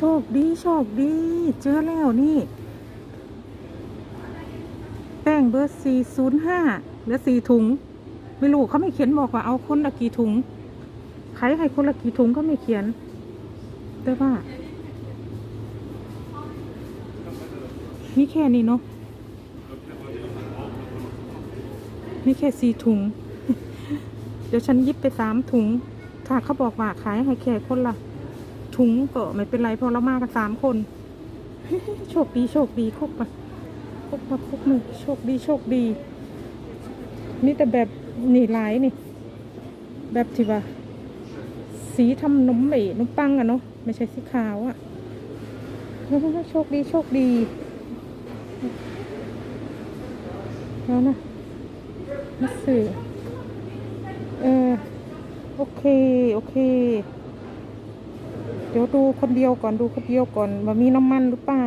โชคดีโชคดี เจอแล้วนี่ แป้งเบอร์สี่ศูนย์ห้าเหลือสี่ถุง ไม่รู้เขาไม่เขียนบอกว่าเอาคนละกี่ถุงใครให้คนละกี่ถุงเขาไม่เขียน แต่ว่ามีแค่นี้เนาะมีแค่สี่ถุง เดี๋ยวฉันยิบไปสามถุง ถ้าเขาบอกว่าขายให้แค่คนละ ถุงก็ไม่เป็นไรเพราะเรามากันสามคน โชคดีโชคดีครบมาครบมาครบมือโชคดีโชคดี นี่แต่แบบนี่หลายนี่ แบบที่ว่า สีทำนมเหม่นมปังอะเนาะไม่ใช่สีขาวอะโชคดีโชคดีแล้วนะมาสื่อเออโอเค โอเค เดี๋ยวดูคนเดียวก่อนดูคนเดียวก่อนว่ามีน้ำมันหรือเปล่า